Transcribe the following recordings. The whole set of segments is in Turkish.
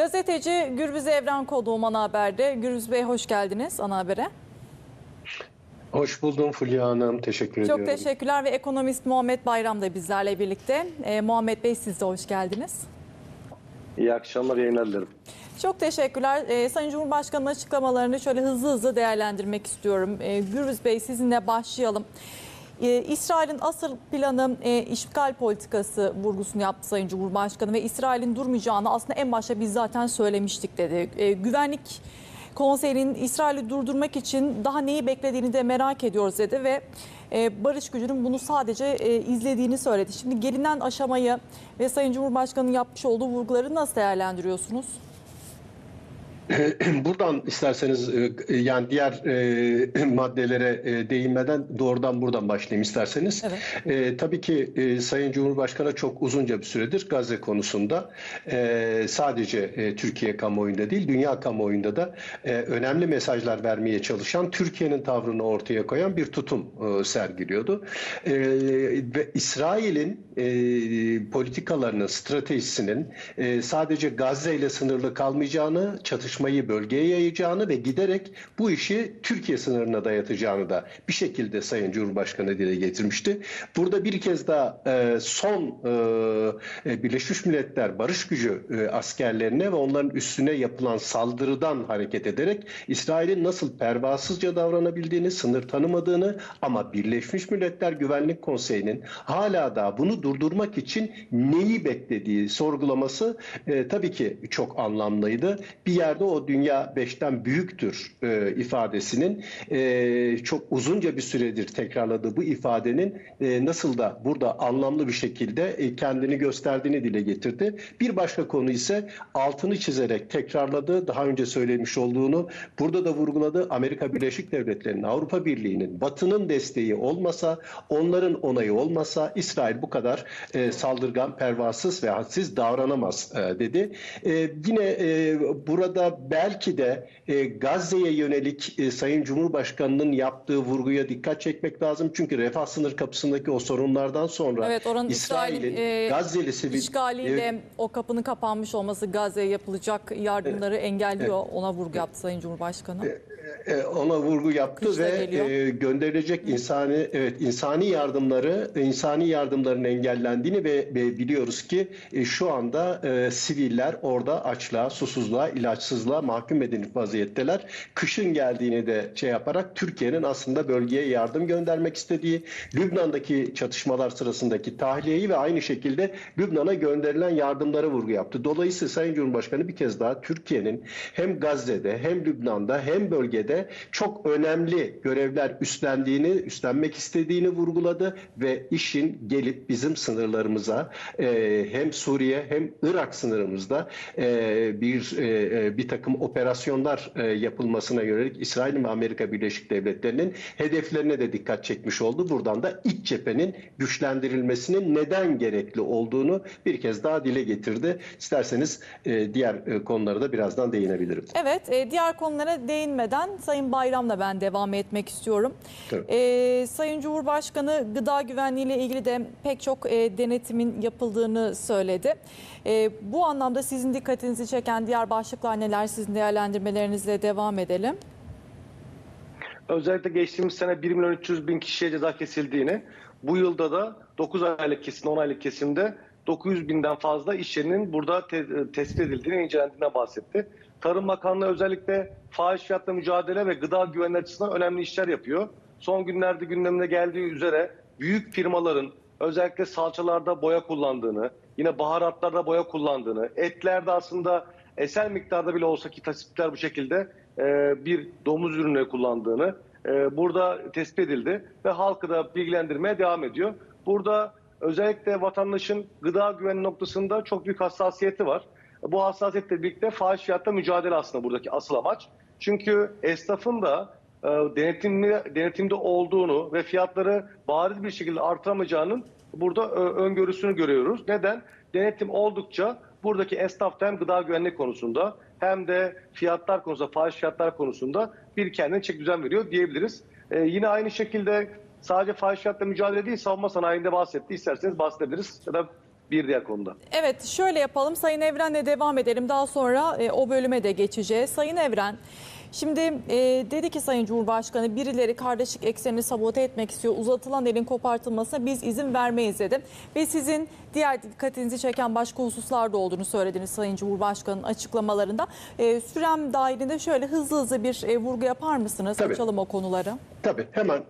Gazeteci Gürbüz Evren konuğum ana haberde. Gürbüz Bey hoş geldiniz ana habere. Hoş buldum Fulya Hanım. Teşekkür Çok ediyorum. teşekkürler ve ekonomist Muhammed Bayram da bizlerle birlikte. Ee, Muhammed Bey siz de hoş geldiniz. İyi akşamlar yayınlar dilerim. Çok teşekkürler. Ee, Sayın Cumhurbaşkanı'nın açıklamalarını şöyle hızlı hızlı değerlendirmek istiyorum. Ee, Gürbüz Bey sizinle başlayalım. Ee, İsrail'in asıl planı e, işgal politikası vurgusunu yaptı Sayın Cumhurbaşkanı ve İsrail'in durmayacağını aslında en başta biz zaten söylemiştik dedi. Ee, güvenlik Konseyinin İsrail'i durdurmak için daha neyi beklediğini de merak ediyoruz dedi ve e, barış gücünün bunu sadece e, izlediğini söyledi. Şimdi gelinen aşamayı ve Sayın Cumhurbaşkanı'nın yapmış olduğu vurguları nasıl değerlendiriyorsunuz? Buradan isterseniz e, yani diğer e, maddelere e, değinmeden doğrudan buradan başlayayım isterseniz. Evet. Tabii ki Sayın Cumhurbaşkanı çok uzunca bir süredir Gazze konusunda sadece Türkiye kamuoyunda değil dünya kamuoyunda da önemli mesajlar vermeye çalışan Türkiye'nin tavrını ortaya koyan bir tutum sergiliyordu. Ve İsrail'in politikalarının, stratejisinin sadece Gazze ile sınırlı kalmayacağını, çatışmayı bölgeye yayacağını ve giderek bu işi Türkiye sınırına dayatacağını da bir şekilde Sayın Cumhurbaşkanı dile getirmişti. Burada bir kez daha e, son e, Birleşmiş Milletler Barış Gücü e, askerlerine ve onların üstüne yapılan saldırıdan hareket ederek İsrail'in nasıl pervasızca davranabildiğini, sınır tanımadığını ama Birleşmiş Milletler Güvenlik Konseyi'nin hala da bunu durdurmak için neyi beklediği sorgulaması e, tabii ki çok anlamlıydı. Bir yerde o dünya beşten büyüktür e, ifadesinin e, çok uzunca bir süredir tekrarladığı bu ifadenin e, nasıl da burada anlamlı bir şekilde e, kendini gösterdiğini dile getirdi. Bir başka konu ise altını çizerek tekrarladığı, daha önce söylemiş olduğunu burada da vurguladı. Amerika Birleşik Devletleri'nin, Avrupa Birliği'nin, Batı'nın desteği olmasa, onların onayı olmasa İsrail bu kadar e, saldırgan, pervasız ve hadsiz davranamaz e, dedi. E, yine e, burada belki de e, Gazze'ye yönelik e, Sayın Cumhurbaşkanı'nın yaptığı vurguya dikkat çekmek lazım. Çünkü refah sınır kapısındaki o sorunlardan sonra Evet İsrail'in İsrail'in e, Gazze'li sivil işgaliyle Evet. o kapının kapanmış olması Gazze'ye yapılacak yardımları engelliyor. Ona vurgu yaptı Sayın Cumhurbaşkanı. e, ona vurgu yaptı Kışla ve geliyor. e, gönderilecek insani evet insani yardımları insani yardımların engellendiğini ve, ve biliyoruz ki e, şu anda e, siviller orada açlığa, susuzluğa, ilaçsızlığa mahkum edilmiş vaziyetteler. Kışın geldiğini de şey yaparak Türkiye'nin aslında bölgeye yardım göndermek istediği, Lübnan'daki çatışmalar sırasındaki tahliyeyi ve aynı şekilde Lübnan'a gönderilen yardımlara vurgu yaptı. Dolayısıyla Sayın Cumhurbaşkanı bir kez daha Türkiye'nin hem Gazze'de hem Lübnan'da hem bölgede çok önemli görevler üstlendiğini, üstlenmek istediğini vurguladı ve işin gelip bizim sınırlarımıza e, hem Suriye hem Irak sınırımızda e, bir e, bir takım operasyonlar e, yapılmasına yönelik İsrail ve Amerika Birleşik Devletleri'nin hedeflerine de dikkat çekmiş oldu. Buradan da iç cephenin güçlendirilmesinin neden gerekli olduğunu bir kez daha dile getirdi. İsterseniz e, diğer e, konulara da birazdan değinebilirim. Evet, e, diğer konulara değinmeden Sayın Bayram'la ben devam etmek istiyorum. Tabii. E, Sayın Cumhurbaşkanı gıda güvenliği ile ilgili de pek çok e, denetimin yapıldığını söyledi. E, bu anlamda sizin dikkatinizi çeken diğer başlıklar neler? Sizin değerlendirmelerinizle devam edelim. Özellikle geçtiğimiz sene 1 milyon 300 bin kişiye ceza kesildiğini, bu yılda da 9 aylık kesim, 10 aylık kesimde 900 binden fazla iş yerinin burada te- tespit edildiğini, incelendiğine bahsetti. Tarım Bakanlığı özellikle fahiş fiyatla mücadele ve gıda güvenliği açısından önemli işler yapıyor. Son günlerde gündemine geldiği üzere büyük firmaların özellikle salçalarda boya kullandığını, yine baharatlarda boya kullandığını, etlerde aslında eser miktarda bile olsa ki tespitler bu şekilde e, bir domuz ürünü kullandığını e, burada tespit edildi ve halkı da bilgilendirmeye devam ediyor. Burada özellikle vatandaşın gıda güvenliği noktasında çok büyük hassasiyeti var. Bu hassasiyetle birlikte fahiş fiyatta mücadele aslında buradaki asıl amaç. Çünkü esnafın da e, denetimli, denetimde olduğunu ve fiyatları bariz bir şekilde artıramayacağının burada ö- öngörüsünü görüyoruz. Neden? Denetim oldukça buradaki esnaf hem gıda güvenliği konusunda hem de fiyatlar konusunda, fahiş fiyatlar konusunda bir kendine çek düzen veriyor diyebiliriz. E, yine aynı şekilde sadece fahiş fiyatla mücadele değil, savunma sanayinde bahsetti. İsterseniz bahsedebiliriz ya da bir diğer konuda. Evet şöyle yapalım Sayın Evren'le devam edelim daha sonra e, o bölüme de geçeceğiz. Sayın Evren şimdi e, dedi ki Sayın Cumhurbaşkanı birileri kardeşlik eksenini sabote etmek istiyor. Uzatılan elin kopartılmasına biz izin vermeyiz dedi. Ve sizin diğer dikkatinizi çeken başka hususlar da olduğunu söylediniz Sayın Cumhurbaşkanı'nın açıklamalarında. E, sürem dahilinde şöyle hızlı hızlı bir e, vurgu yapar mısınız? Tabii. Açalım o konuları. Tabii hemen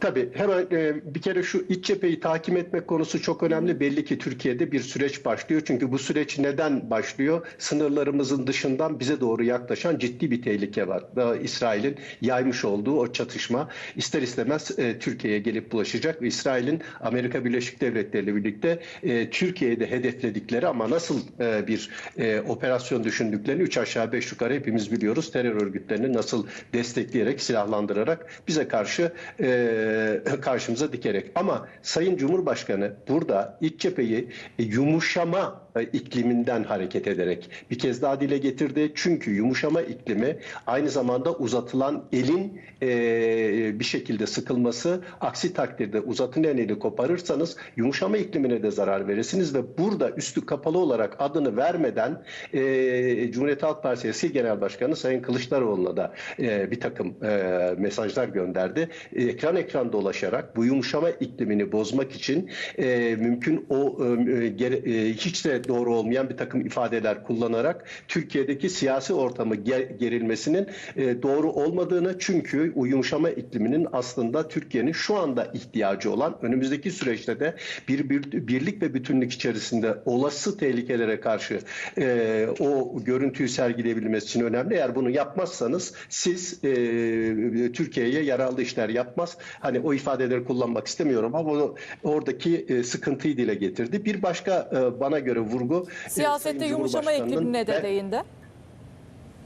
Tabii hemen e, bir kere şu iç cepheyi takip etmek konusu çok önemli. Belli ki Türkiye'de bir süreç başlıyor. Çünkü bu süreç neden başlıyor? Sınırlarımızın dışından bize doğru yaklaşan ciddi bir tehlike var. Daha İsrail'in yaymış olduğu o çatışma ister istemez e, Türkiye'ye gelip bulaşacak ve İsrail'in Amerika Birleşik Devletleri ile birlikte e, Türkiye'de hedefledikleri ama nasıl e, bir e, operasyon düşündüklerini üç aşağı beş yukarı hepimiz biliyoruz. Terör örgütlerini nasıl destekleyerek, silahlandırarak bize karşı e, karşımıza dikerek. Ama Sayın Cumhurbaşkanı burada iç cepheyi e, yumuşama e, ikliminden hareket ederek bir kez daha dile getirdi. Çünkü yumuşama iklimi aynı zamanda uzatılan elin e, bir şekilde sıkılması. Aksi takdirde uzatılan eli koparırsanız yumuşama iklimine de zarar verirsiniz ve burada üstü kapalı olarak adını vermeden e, Cumhuriyet Halk Partisi eski Genel Başkanı Sayın Kılıçdaroğlu'na da e, bir takım e, mesajlar gönderdi. E, ekran ekran dolaşarak bu yumuşama iklimini bozmak için e, mümkün o e, e, hiç de doğru olmayan bir takım ifadeler kullanarak Türkiye'deki siyasi ortamı ger- gerilmesinin e, doğru olmadığını çünkü o yumuşama ikliminin aslında Türkiye'nin şu anda ihtiyacı olan önümüzdeki süreçte de bir, bir birlik ve bütünlük içerisinde olası tehlikelere karşı e, o görüntüyü sergileyebilmesi için önemli. Eğer bunu yapmazsanız siz e, Türkiye'ye yararlı işler yapmaz. Hani o ifadeleri kullanmak istemiyorum ama onu oradaki e, sıkıntıyı dile getirdi. Bir başka e, bana göre vurgu e, Siyasette yumuşama iklimine de değindi.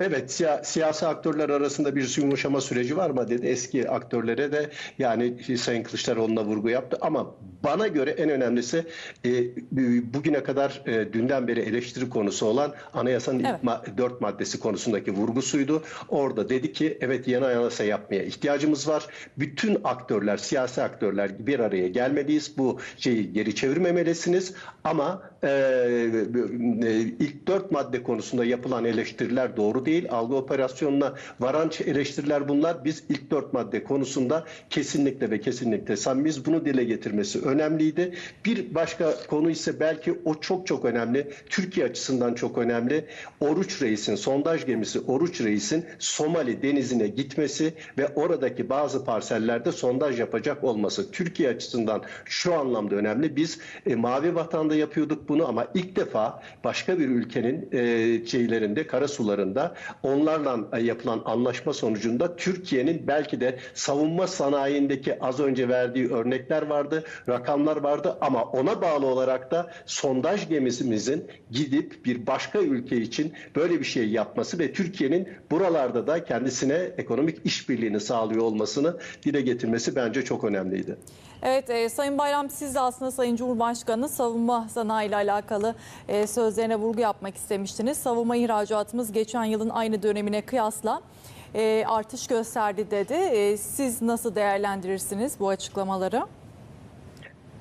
Evet siya- siyasi aktörler arasında bir yumuşama süreci var mı dedi. Eski aktörlere de yani Sayın Kılıçdaroğlu'na vurgu yaptı ama bana göre en önemlisi e, bugüne kadar e, dünden beri eleştiri konusu olan anayasanın ilk Evet. ma- dört maddesi konusundaki vurgusuydu. Orada dedi ki evet yeni anayasa yapmaya ihtiyacımız var. Bütün aktörler, siyasi aktörler bir araya gelmeliyiz. Bu şeyi geri çevirmemelisiniz ama e, e, ilk dört madde konusunda yapılan eleştiriler doğru değil. Algı operasyonuna varan eleştiriler bunlar. Biz ilk dört madde konusunda kesinlikle ve kesinlikle samimiyiz. Bunu dile getirmesi önemliydi. Bir başka konu ise belki o çok çok önemli. Türkiye açısından çok önemli. Oruç Reis'in, sondaj gemisi Oruç Reis'in Somali denizine gitmesi ve oradaki bazı parsellerde sondaj yapacak olması. Türkiye açısından şu anlamda önemli. Biz e, Mavi Vatan'da yapıyorduk bunu ama ilk defa başka bir ülkenin e, şeylerinde, karasularında onlarla e, yapılan anlaşma sonucunda Türkiye'nin belki de savunma sanayindeki az önce verdiği örnekler vardı, rakamlar vardı ama ona bağlı olarak da sondaj gemimizin gidip bir başka ülke için böyle bir şey yapması ve Türkiye'nin buralarda da kendisine ekonomik işbirliğini sağlıyor olmasını dile getirmesi bence çok önemliydi. Evet e, Sayın Bayram siz de aslında Sayın Cumhurbaşkanı savunma sanayi ile alakalı e, sözlerine vurgu yapmak istemiştiniz. Savunma ihracatımız geçen yılın aynı dönemine kıyasla e, artış gösterdi dedi. E, siz nasıl değerlendirirsiniz bu açıklamaları?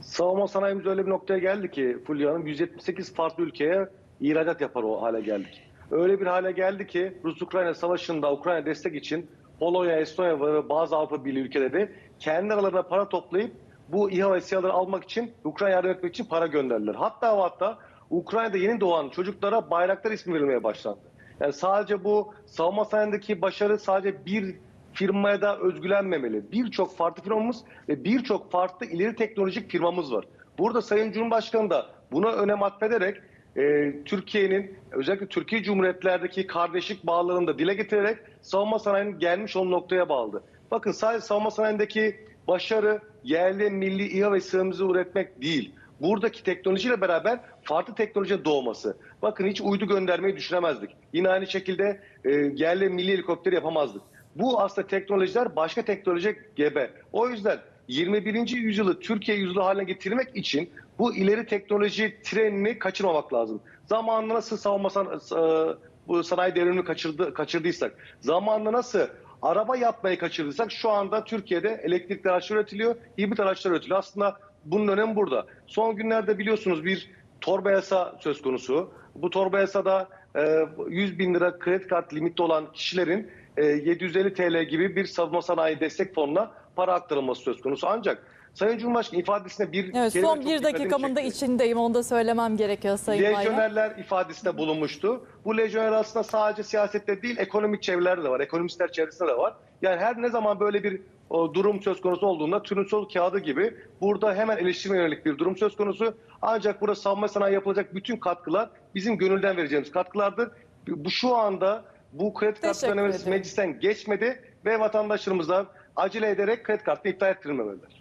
Savunma sanayimiz öyle bir noktaya geldi ki Fulya Hanım 178 farklı ülkeye ihracat yapar o hale geldik. Öyle bir hale geldi ki Rus-Ukrayna savaşında Ukrayna destek için Polonya, Estonya ve bazı Avrupa Birliği ülkeleri kendi aralarında para toplayıp bu İHA ve SİHA'ları almak için Ukrayna yardım etmek için para gönderdiler. Hatta hatta Ukrayna'da yeni doğan çocuklara bayraklar ismi verilmeye başlandı. Yani sadece bu savunma sanayindeki başarı sadece bir firmaya da özgülenmemeli. Birçok farklı firmamız ve birçok farklı ileri teknolojik firmamız var. Burada Sayın Cumhurbaşkanı da buna önem atfederek e, Türkiye'nin özellikle Türkiye Cumhuriyetlerdeki kardeşlik bağlarını da dile getirerek savunma sanayinin gelmiş olan noktaya bağladı. Bakın sadece savunma sanayindeki başarı yerli milli İHA ve SİHA'mızı üretmek değil. Buradaki teknolojiyle beraber farklı teknolojinin doğması. Bakın hiç uydu göndermeyi düşünemezdik. Yine aynı şekilde e, yerli milli helikopteri yapamazdık. Bu aslında teknolojiler başka teknoloji gebe. O yüzden 21. yüzyılı Türkiye yüzyılı haline getirmek için bu ileri teknoloji trenini kaçırmamak lazım. Zamanında nasıl savunma san- e, bu sanayi devrimini kaçırdı, kaçırdıysak, zamanında nasıl araba yapmayı kaçırdıysak şu anda Türkiye'de elektrikli araçlar üretiliyor, hibrit araçlar üretiliyor. Aslında bunun önemi burada. Son günlerde biliyorsunuz bir torba yasa söz konusu. Bu torba yasada e, 100 bin lira kredi kart limiti olan kişilerin e, 750 TL gibi bir savunma sanayi destek fonuna para aktarılması söz konusu. Ancak Sayın Cumhurbaşkanı ifadesine bir Evet kelime son bir dakikamın da içindeyim. Onu da söylemem gerekiyor Sayın Bayram. Lejyonerler ifadesinde bulunmuştu. Bu lejyoner aslında sadece siyasette değil ekonomik çevrelerde de var. Ekonomistler çevresinde de var. Yani her ne zaman böyle bir o, durum söz konusu olduğunda turnusol kağıdı gibi burada hemen eleştirme yönelik bir durum söz konusu. Ancak burada savunma sanayi yapılacak bütün katkılar bizim gönülden vereceğimiz katkılardır. Bu şu anda bu kredi kartı ederim. meclisten geçmedi ve vatandaşlarımızdan acele ederek kredi kartını iptal ettirilmemelidir.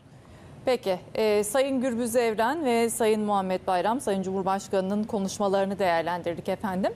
Peki, e, Sayın Gürbüz Evren ve Sayın Muhammed Bayram, Sayın Cumhurbaşkanı'nın konuşmalarını değerlendirdik efendim.